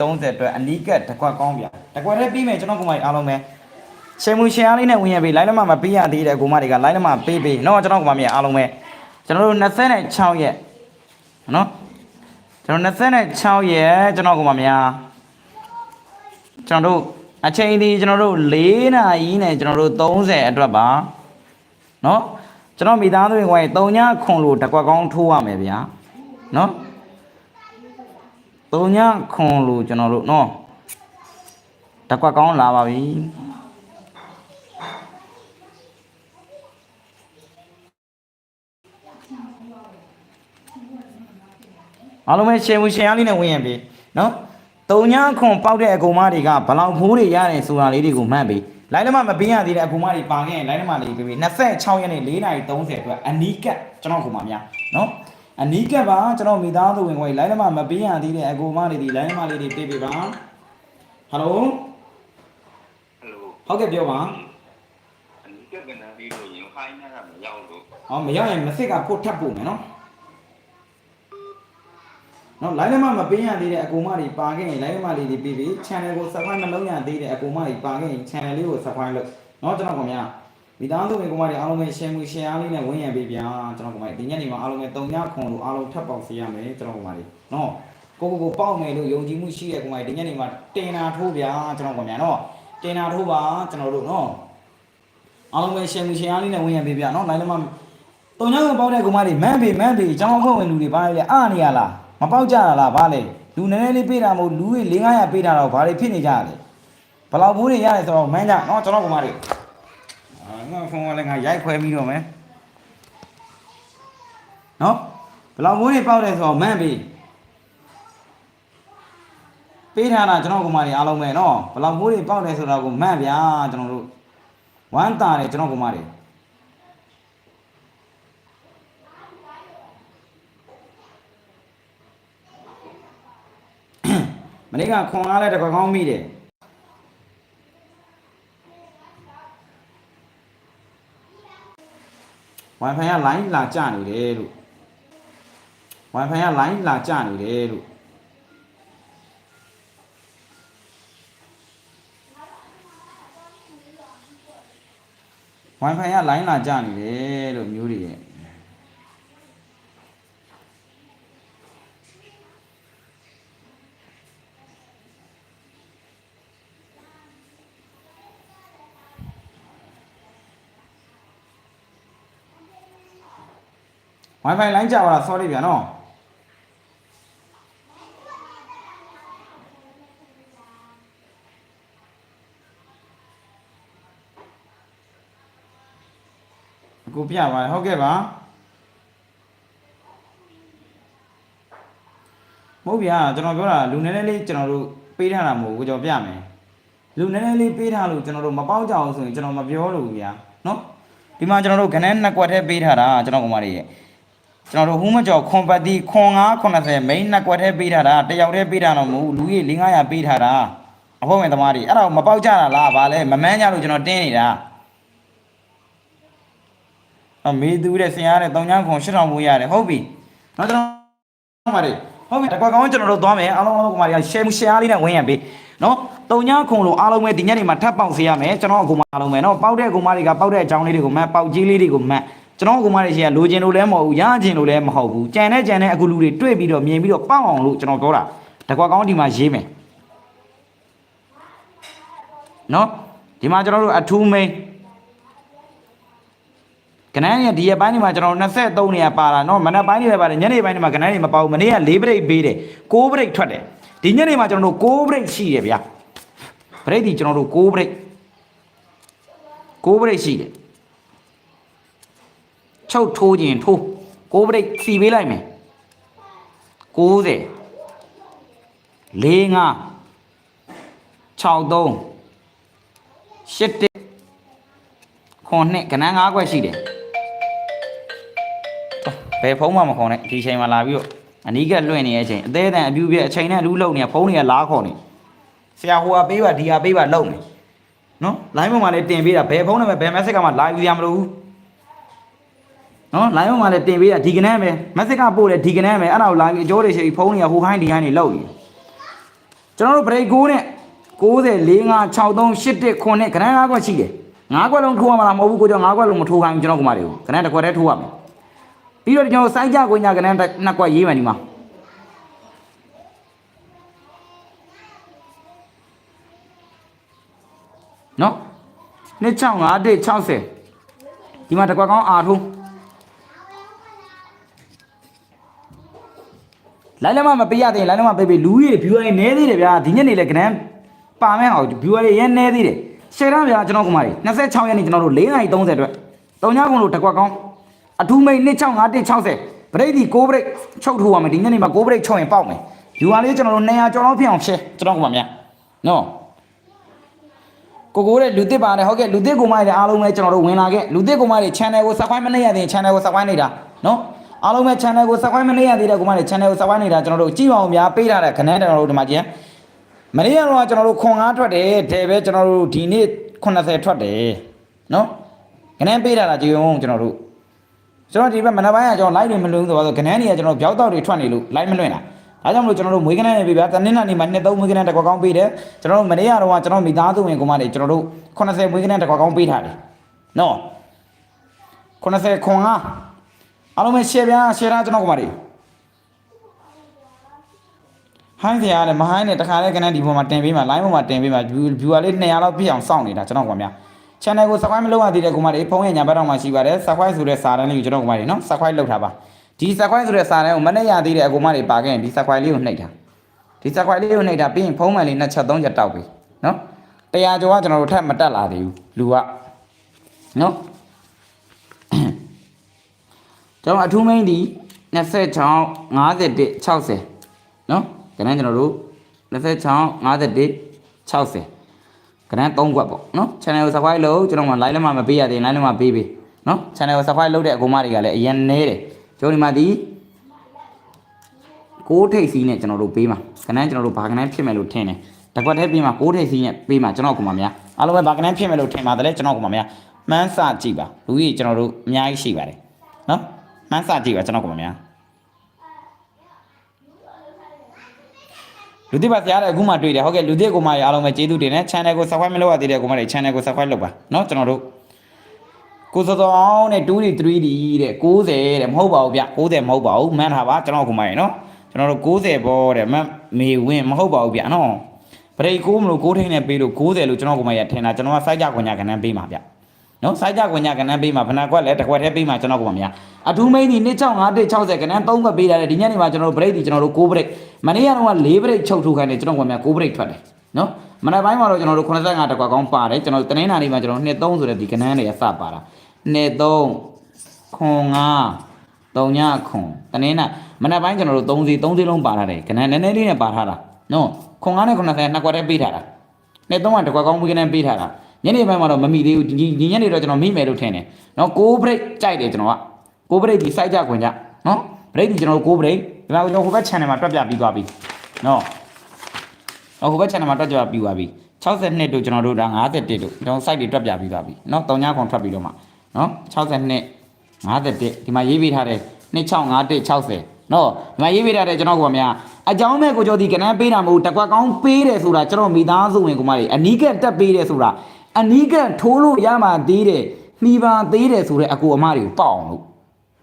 30အတွက်အနီးကပ်တစ်ခွက်ကောင်းဗျာတစ်ခွက်တည်းပြီးမယ်ကျွန်တော်ကောင်မကြီးအားလုံးပဲရှင်မူရှင်အားလေးနဲ့ဝင်ရပြီလိုင်းလမမပေးရသေးတဲ့ကောင်မတွေကလိုင်းလမပေးပေးနော်ကျွန်တော်ကောင်မကြီးအားလုံးပဲကျွန်တော်တို့26ရက်နော်ကျွန်တော်26ရက်ကျွန်တော်ကောင်မများကျွန်တော်တို့အချိန်ဒီကျွန်တော်တို့4နာရီနဲ့ကျွန်တော်တို့30အတွက်ပါနော်ကျွန်တော်မိသားစုဝင်ဝင်3ညခွန်လို့တစ်ခွက်ကောင်းထိုးရမယ်ဗျာနော် သုံးညခွန်လို့ကျွန်တော်တို့နော်တကွက်ကောင်းလာပါပြီအားလုံးပဲရှယ်ဝင်ရှယ်အားလေးနဲ့ဝင်ရင်ပြီနော်သုံးညခွန်ပေါက်တဲ့အကူမတွေကဘလောက်ဖိုးတွေရတယ်ဆိုတာလေးတွေကိုမှတ်ပြီလိုင်းလမမပေးရသေးတဲ့အကူမတွေပါခဲ့ရင်လိုင်းလမလေးပေးပြီ26ရက်နေ့4:30အတွက်အနီးကပ်ကျွန်တော်ကူမများနော် အနီးကပ်ပါကျွန်တော်မိသားစုဝင်ခွဲလိုင်းလမမပေးရသေးတဲ့အကူမတွေဒီလိုင်းလမလေးတွေပေးပေးပါဟယ်လိုဟယ်လိုဟုတ်ကဲ့ပြောပါအနိကကနပြီးလို့ရင်ခိုင်းနေတာမရောက်လို့ဟောမရောက်ရင်မစစ်ကကိုထပ်ပို့မယ်နော်နော်လိုင်းလမမပေးရသေးတဲ့အကူမတွေပါခဲ့ရင်လိုင်းလမလေးတွေပေးပေး channel ကို subscribe မလုပ်ရသေးတဲ့အကူမတွေပါခဲ့ရင် channel လေးကို subscribe လုပ်နော်ကျွန်တော်ခင်ဗျာ မိသားစုဝင်ကူမတွေအားလုံးပဲ share မှု share အားလေးနဲ့ဝင်ရပေးဗျာကျွန်တော်ခင်ဗျာဒီညနေမှာအားလုံးပဲ3ညခွန်လို့အားလုံးထပ်ပေါက်စီရမယ်ကျွန်တော်ခင်ဗျာတွေနော်ကိုကိုကိုပေါက်မယ်လို့ယုံကြည်မှုရှိတဲ့ကူမတွေဒီညနေမှာတင်နာထိုးဗျာကျွန်တော်ခင်ဗျာနော်တင်နာထိုးပါကျွန်တော်တို့နော်အားလုံးပဲ share မှု share အားလေးနဲ့ဝင်ရပေးဗျာနော်လိုင်းလမတုံညောင်းကပေါက်တဲ့ကောင်မတွေမန်းပေမန်းပေကျောင်းအဖွဲ့ဝင်လူတွေဘာလဲအားနေရလားမပေါက်ကြတာလားဘာလဲလူနည်းနည်းလေးပေးတာမဟုတ်လူတွေ၄900ပေးတာတော့ဘာတွေဖြစ်နေကြလဲဘလောက်ဘူးတွေရတယ်ဆိုတော့မန်းကြနော်ကျွန်တော်ကောင်မတွေအာ ငါဖုန်းကလည်းငါရိုက်ခွဲပြီးတော့မယ်နော်ဘလောက်ဘူးတွေပေါက်တယ်ဆိုတော့မန်းပေပေးထားတာကျွန်တော်ကောင်မတွေအားလုံးပဲနော်ဘလောက်ဘူးတွေပေါက်တယ်ဆိုတော့ကိုမန်းဗျာကျွန်တော်တို့ဝမ်းတာတယ်ကျွန်တော်ကောင်မတွေမနေ့ကခွန်အားလဲတစ်ခွက်ကောင်းမိတယ် ဝိုင်ဖိုင်က line လာကျနေတယ်လို့ဝိုင်ဖိုင်က line လာကျနေတယ်လို့ဝိုင်ဖိုင်က line လာကျနေတယ်လို့မျိုးတွေရဲ့ Wi-Fi လိုင်းကြပါလား sorry ဗျာနော်အခုပြပါဟုတ်ကဲ့ပါမဟုတ်ဗျာကျွန်တော်ပြောတာလူနည်းနည်းလေးကျွန်တော်တို့ပေးထားတာမဟုတ်ဘူးကျွန်တော်ပြမယ်လူနည်းနည်းလေးပေးထားလို့ကျွန်တော်တို့မပေါက်ကြအောင်ဆိုရင်ကျွန်တော်မပြောလို့ဗျာနော်ဒီမှာကျွန်တော်တို့ခဏနှစ်ကွက်ထဲပေးထားတာကျွန်တော်ကောင်မလေးရဲ့ ကျွန်တော်တို့ဟူးမကျော်ခွန်ပတ်တီခွန်980မိန်းနှစ်ကွက်ထဲပေးထားတာတယောက်တည်းပေးတာတော့မဟုတ်ဘူးလူကြီး400ပေးထားတာအဖို့ဝင်သမားတွေအဲ့ဒါကိုမပေါက်ကြတာလားဗာလဲမမန်းကြလို့ကျွန်တော်တင်းနေတာအမေသူတဲ့ဆင်ရတဲ့3ညခွန်8000ဘူးရတယ်ဟုတ်ပြီနော်ကျွန်တော်ပါလေဟုတ်ပြီတကွက်ကောင်းကျွန်တော်တို့သွားမယ်အားလုံးအားလုံးကမာရီ share မှု share လေးနဲ့ဝင်ရပြီနော်3ညခွန်လို့အားလုံးပဲဒီညနေမှာထပ်ပေါက်စေရမယ်ကျွန်တော်အကူမအားလုံးပဲနော်ပေါက်တဲ့အကူမတွေကပေါက်တဲ့အကြောင်းလေးတွေကိုမှတ်ပေါက်ကြီးလေးတွေကိုမှတ် ကျွန်တော်အကူမတွေရှိရလိုချင်လို့လည်းမဟုတ်ဘူးရချင်လို့လည်းမဟုတ်ဘူးကြံတဲ့ကြံတဲ့အခုလူတွေတွေ့ပြီးတော့မြင်ပြီးတော့ပေါက်အောင်လို့ကျွန်တော်ပြောတာတကွာကောင်းဒီမှာရေးမယ်နော်ဒီမှာကျွန်တော်တို့အထူးမိန်ကနန်းရဒီရက်ပိုင်းဒီမှာကျွန်တော်တို့23နေရာပါတာနော်မနက်ပိုင်းတွေပဲပါတယ်ညနေပိုင်းဒီမှာကနန်းတွေမပေါဘူးမနေ့က4ဘရိတ်ပေးတယ်6ဘရိတ်ထွက်တယ်ဒီညနေမှာကျွန်တော်တို့6ဘရိတ်ရှိတယ်ဗျာဘရိတ်ဒီကျွန်တော်တို့6ဘရိတ်6ဘရိတ်ရှိတယ် ချုပ်ထိုးခြင်းထိုးကိုးပရိတ်စီပေးလိုက်မယ်90 45 63 81ခွန်နှစ်ကနန်း၅ခွက်ရှိတယ်ဘယ်ဖုံးမှမခေါ်နဲ့ဒီချိန်မှာလာပြီးတော့အနီးကလွင့်နေတဲ့အချိန်အသေးအတန်အပြူပြအချိန်နဲ့လူလုံနေဖုံးတွေကလားခေါ်နေဆရာဟိုကပေးပါဒီကပေးပါလုံနေနော် line ပေါ်မှာလည်းတင်ပေးတာဘယ်ဖုံးနဲ့ပဲဘယ် message ကမှ live ပြရမလို့ဘူး နော် line ပေါ်မှာလည်းတင်ပေးတာဒီကနန်းပဲ message ကပို့တယ်ဒီကနန်းပဲအဲ့ဒါကို live အကျော်တွေရှိပြီးဖုန်းတွေကဟိုဟိုင်းဒီဟိုင်းတွေလောက်နေကျွန်တော်တို့ break 9နဲ့90 45 63 81 9နဲ့ခဏ၅ခွက်ရှိတယ်၅ခွက်လုံးထိုးရမှာလားမဟုတ်ဘူးကိုကျော်၅ခွက်လုံးမထိုးခိုင်းဘူးကျွန်တော်ကမတွေကိုခဏတစ်ခွက်တည်းထိုးရမယ်ပြီးတော့ကျွန်တော်စိုက်ကြကိုညာခဏနှစ်ခွက်ရေးမယ်ဒီမှာနော်နှစ်6 5 1 60ဒီမှာတစ်ခွက်ကောင်းအာထိုး လိုင်းလမမပေးရသေးရင်လိုင်းလမပေးပေးလူကြီး viewer တွေနည်းသေးတယ်ဗျာဒီညနေလေကနန်းပါမဲ့အောင် viewer တွေရဲနည်းသေးတယ်ရှယ်ရဗျာကျွန်တော်ကမာရီ26ရက်နေ့ကျွန်တော်တို့4:30အတွက်တုံညာကုန်လို့တစ်ခွက်ကောင်းအထူးမိတ်265160ပရိတ်ဒီ6ပရိတ်ချုပ်ထိုးရမယ်ဒီညနေမှာ6ပရိတ်ချုပ်ရင်ပေါက်မယ် viewer လေးကျွန်တော်တို့200ကျော်လောက်ဖြစ်အောင်ရှယ်ကျွန်တော်ကမာမြနော်ကိုကိုတဲ့လူသစ်ပါတယ်ဟုတ်ကဲ့လူသစ်ကိုမတွေအားလုံးပဲကျွန်တော်တို့ဝင်လာခဲ့လူသစ်ကိုမတွေ channel ကို subscribe မလုပ်ရသေးရင် channel ကို subscribe နေတာနော် အားလုံးပဲ channel ကို subscribe မလုပ်ရသေးတဲ့ကိုမတွေ channel ကို subscribe နေတာကျွန်တော်တို့ကြည့်ပါအောင်များပေးထားတဲ့ခဏကျွန်တော်တို့ဒီမှာကြည့်မနေ့ကတော့ကျွန်တော်တို့ခွန်အားထွက်တယ်တယ်ပဲကျွန်တော်တို့ဒီနေ့80ထွက်တယ်နော်ခဏပေးထားတာကြည့်အောင်ကျွန်တော်တို့ကျွန်တော်ဒီဘက်မနက်ပိုင်းကကျွန်တော် live တွေမလွှင့်ဘူးဆိုတော့ခဏနေကကျွန်တော်ပြောက်တော့တွေထွက်နေလို့ live မလွှင့်တာဒါကြောင့်မလို့ကျွန်တော်တို့မွေးကနန်းနေပြီဗျာတနင်္လာနေ့မှာနှစ်သုံးမွေးကနန်းတစ်ခွက်ကောင်းပေးတယ်ကျွန်တော်တို့မနေ့ကတော့ကျွန်တော်မိသားစုဝင်ကိုမတွေကျွန်တော်တို့80မွေးကနန်းတစ်ခွက်ကောင်းပေးထားတယ်နော်80ခွန်အား အားလုံးပဲ share ဗျာ share တာကျွန်တော်ကိုမတွေဟိုင်းစရာလည်းမဟိုင်းနဲ့တခါလေးကနန်းဒီပေါ်မှာတင်ပေးမှာ line ပေါ်မှာတင်ပေးမှာ viewer လေး200လောက်ပြည့်အောင်စောင့်နေတာကျွန်တော်ကများ channel ကို subscribe မလုပ်ရသေးတဲ့ကိုမတွေဖုန်းရဲ့ညာဘက်တော့မှရှိပါတယ် subscribe ဆိုတဲ့စာတန်းလေးကိုကျွန်တော်ကမတွေနော် subscribe လုပ်ထားပါဒီ subscribe ဆိုတဲ့စာတန်းကိုမနဲ့ရသေးတဲ့အကူမတွေပါခဲ့ရင်ဒီ subscribe လေးကိုနှိပ်တာဒီ subscribe လေးကိုနှိပ်တာပြီးရင်ဖုန်းမှန်လေးနှစ်ချက်သုံးချက်တောက်ပြီနော်တရားကျော်ကကျွန်တော်တို့ထပ်မတက်လာသေးဘူးလူကနော် ကျွန်တော်အထူးမိန်းဒီ26 51 60နော်ခဏကျွန်တော်တို့26 51 60ခဏ3ကွက်ပေါ့နော် channel ကို subscribe လုပ်ကျွန်တော်မှ like လည်းမပေးရသေး like လည်းမပေးပေးနော် channel ကို subscribe လုပ်တဲ့အကူမတွေကလည်းအရင်နေတယ်ကျွန်တော်ဒီမှာဒီကိုးထိတ်စီးနဲ့ကျွန်တော်တို့ပေးမှာခဏကျွန်တော်တို့ဘာခဏဖြစ်မယ်လို့ထင်တယ်တကွက်တည်းပေးမှာကိုးထိတ်စီးနဲ့ပေးမှာကျွန်တော်ကူမများအားလုံးပဲဘာခဏဖြစ်မယ်လို့ထင်ပါတယ်ကျွန်တော်ကူမများမှန်းစကြည့်ပါလူကြီးကျွန်တော်တို့အများကြီးရှိပါတယ်နော် မှန်းစကြည့်ပါကျွန်တော်ကူမများလူတိပါဆရာတဲ့အခုမှတွေ့တယ်ဟုတ်ကဲ့လူတိကိုမရအားလုံးပဲကျေးဇူးတင်တယ် channel ကို subscribe မလုပ်ရသေးတဲ့ကိုမတွေ channel ကို subscribe လုပ်ပါเนาะကျွန်တော်တို့ကိုစောစောအောင်နဲ့ 2D 3D တဲ့60တဲ့မဟုတ်ပါဘူးဗျ60မဟုတ်ပါဘူးမှန်းထားပါကျွန်တော်ကိုမရเนาะကျွန်တော်တို့60ဘောတဲ့မမေဝင်မဟုတ်ပါဘူးဗျเนาะဗရိတ်ကိုမလို့ကိုထိန်နဲ့ပေးလို့60လို့ကျွန်တော်ကိုမရထင်တာကျွန်တော်ကစိုက်ကြခွန်ညာကဏ္ဍပေးမှာဗျ နော်စိုက်ကြခွန်ညာကဏ္ဍပေးမှာဘဏ္ဍကွက်လည်းတစ်ခွက်တည်းပေးမှာကျွန်တော်ကိုမများအထူးမိန်းဒီ265160ကဏ္ဍ3ခွက်ပေးတာလေဒီညနေမှာကျွန်တော်တို့ break ဒီကျွန်တော်တို့6 break မနေ့ကတော့4 break ချုပ်ထုတ်ခိုင်းတယ်ကျွန်တော်ကမှ6 break ထွက်တယ်နော်မနေ့ပိုင်းမှာတော့ကျွန်တော်တို့85တကွာကောင်းပါတယ်ကျွန်တော်တနင်္လာနေ့မှာကျွန်တော်2 3ဆိုတဲ့ဒီကဏ္ဍတွေကစပါတာ2 3ခွန်5 3ညခွန်တနင်္လာမနေ့ပိုင်းကျွန်တော်တို့3စီ3စီလုံးပါထားတယ်ကဏ္ဍနည်းနည်းလေးနဲ့ပါထားတာနော်ခွန်5နဲ့90နှစ်ကွက်တည်းပေးထားတာ2 3ကတကွာကောင်းပြီးကဏ္ဍပေးထားတာ ညနေပိုင်းမှာတော့မမိသေးဘူးဒီဒီညနေတော့ကျွန်တော်မိမယ်လို့ထင်တယ်နော်6 break ကြိုက်တယ်ကျွန်တော်က6 break ဒီ site ကြခွင်ကြနော် break ဒီကျွန်တော်တို့6 break ဒီမှာကျွန်တော်ဟိုဘက် channel မှာတွက်ပြပြီးသွားပြီနော်ဟိုဘက် channel မှာတွက်ပြပြီးသွားပြီ62တို့ကျွန်တော်တို့ဒါ51တို့ကျွန်တော် site တွေတွက်ပြပြီးသွားပြီနော်3ညခွန်ထွက်ပြီးတော့မှနော်62 51ဒီမှာရေးပေးထားတယ်265160နော်ဒီမှာရေးပေးထားတယ်ကျွန်တော်ကများအကြောင်းမဲ့ကိုကျော်ဒီကနန်းပေးတာမဟုတ်တကွက်ကောင်းပေးတယ်ဆိုတာကျွန်တော်မိသားစုဝင်ကမတွေအနီးကပ်တက်ပေးတယ်ဆိုတာ အနီးကပ်ထိုးလို့ရမှသေးတယ်မှီပါသေးတယ်ဆိုတဲ့အကူအမတွေကိုပေါက်အောင်လို့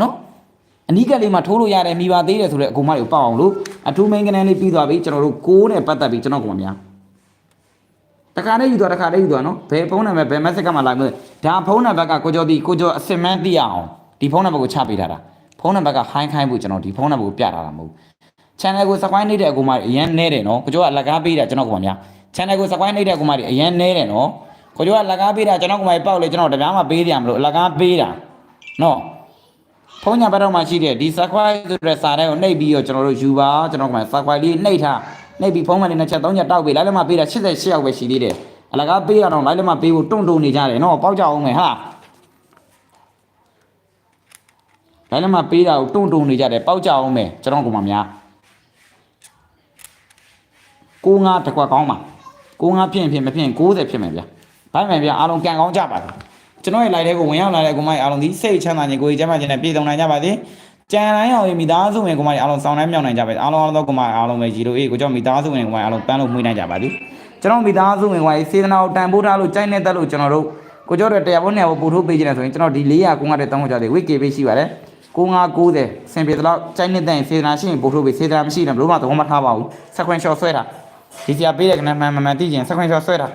နော်အနီးကပ်လေးမှာထိုးလို့ရတယ်မိပါသေးတယ်ဆိုတော့အကူမတွေကိုပေါက်အောင်လို့အထူးမိန်ကနန်းလေးပြီးသွားပြီကျွန်တော်တို့ကိုးနဲ့ပတ်သက်ပြီးကျွန်တော်ကမများတခါလေးယူသွားတခါလေးယူသွားနော်ဘယ်ဖုန်းနံပါတ်ဘယ် message ကမှလာမလို့ဒါဖုန်းနံပါတ်ကကိုကျော်ဒီကိုကျော်အစင်မန်းသိရအောင်ဒီဖုန်းနံပါတ်ကိုချပေးထားတာဖုန်းနံပါတ်ကဟိုင်းခိုင်းဖို့ကျွန်တော်ဒီဖုန်းနံပါတ်ကိုပြထားတာမဟုတ် channel ကို subscribe နေတဲ့အကူမတွေအရင်နဲတယ်နော်ကိုကျော်ကလက်ကားပေးတာကျွန်တော်ကမများ channel ကို subscribe နေတဲ့အကူမတွေအရင်နဲတယ်နော် ကိုကျော်ကလက်ကားပေးတာကျွန်တော်ကမတွေပေါက်လေကျွန်တော်တပြားမှပေးကြမလို့လက်ကားပေးတာနော်ဖုန်းညာဘက်တော့မှရှိတဲ့ဒီ subscribe ဆိုတဲ့စာတန်းကိုနှိပ်ပြီးတော့ကျွန်တော်တို့ယူပါကျွန်တော်ကမှ subscribe လေးနှိပ်ထားနှိပ်ပြီးဖုန်းမှလေးနှစ်ချက်သုံးချက်တောက်ပြီးလိုက်လည်းမပေးတာ88ရောက်ပဲရှိသေးတယ်အလကားပေးရတော့လိုက်လည်းမပေးဖို့တွန့်တွန့်နေကြတယ်နော်ပေါက်ကြအောင်မယ်ဟာလိုက်လည်းမပေးတာကိုတွန့်တွန့်နေကြတယ်ပေါက်ကြအောင်မယ်ကျွန်တော်ကမှများကိုငါတစ်ခွက်ကောင်းပါကိုငါဖြစ်ရင်ဖြစ်မဖြစ်ရင်60ဖြစ်မယ်ဗျာ ဘိုင်းမယ်ဗျာအားလုံးကန်ကောင်းကြပါလားကျွန်တော်ရဲ့ live ထဲကိုဝင်ရောက်လာတဲ့ကိုမိုက်အားလုံးဒီစိတ်ချမ်းသာခြင်းကိုယ်ကြီးကျမ်းမာခြင်းနဲ့ပြည့်စုံနိုင်ကြပါစေကြံတိုင်းအောင်မိသားစုဝင်ကောင်မတွေအားလုံးစောင်းတိုင်းမြောက်နိုင်ကြပါအားလုံးအားလုံးသောကောင်မအားလုံးပဲရီလိုအေးကိုကြောင့်မိသားစုဝင်ကောင်မအားလုံးပန်းလို့မှွေးနိုင်ကြပါသည်ကျွန်တော်မိသားစုဝင်ကောင်ကြီးစေတနာကိုတန်ဖိုးထားလို့ကြိုက်နေတတ်လို့ကျွန်တော်တို့ကိုကြောတဲ့တရားဘုန်းနဲ့ပို့ထုတ်ပေးခြင်းနဲ့ဆိုရင်ကျွန်တော်ဒီ400ကုန်းကတဲ့တောင်းကြတယ်ဝိကေပေးရှိပါတယ်9590ဆင်ပြေတော့ကြိုက်နေတဲ့စေတနာရှိရင်ပို့ထုတ်ပေးစေတနာမရှိရင်ဘလို့မှသဘောမထားပါဘူးစကွန်ရှော့ဆွဲတာဒီစရာပေးတဲ့ကနမှန်မှန်မှန်သိရင်စကွန်ရှော့ဆွဲတာ